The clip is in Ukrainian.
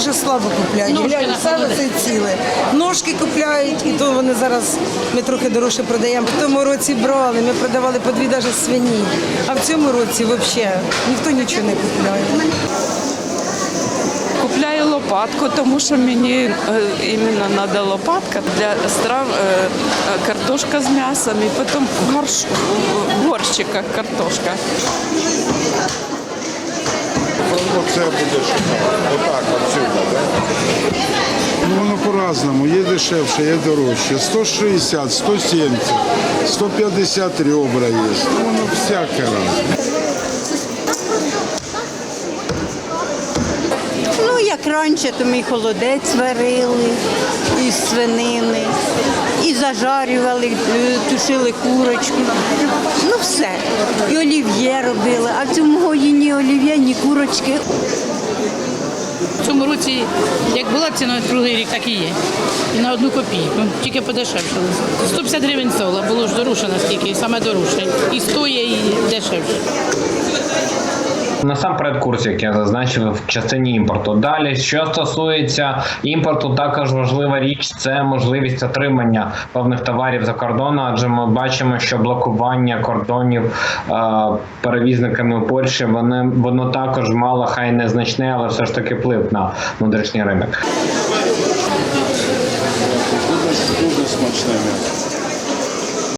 слабо купляють. Ножки Глянь, на це ціле. Ножки купляють, і то вони зараз ми трохи дорожче продаємо. В тому році брали, ми продавали по дві навіть свині. А в цьому році взагалі ніхто нічого не купляє. Купляю лопатку, тому що мені е, іменно треба лопатка для страв е, е, картошка з м'ясом і потім в горш, в горщиках картошка. Оце буде що? Отак, отсюда, так? Ну, воно по-разному. Є дешевше, є дорожче. 160, 170, 150 ребра є. Ну, воно всяке разне. Ну, як раніше, то ми холодець варили із свинини, і зажарювали, е, тушили курочку. Ну все. І олів'є робили. А в цьому ні олів'є, ні курочки. Році, як була ціна другий рік, так і є. І на одну копійку, тільки подешевшили. 150 гривень сола, було ж дорожче наскільки, саме дорожче. І стоє, і дешевше. Насамперед курс, як я зазначив в частині імпорту. Далі, що стосується імпорту, також важлива річ це можливість отримання певних товарів за кордону, адже ми бачимо, що блокування кордонів е, перевізниками у Польщі вони воно також мало хай незначне, але все ж таки вплив на внутрішній ринок. Дуже, смачне.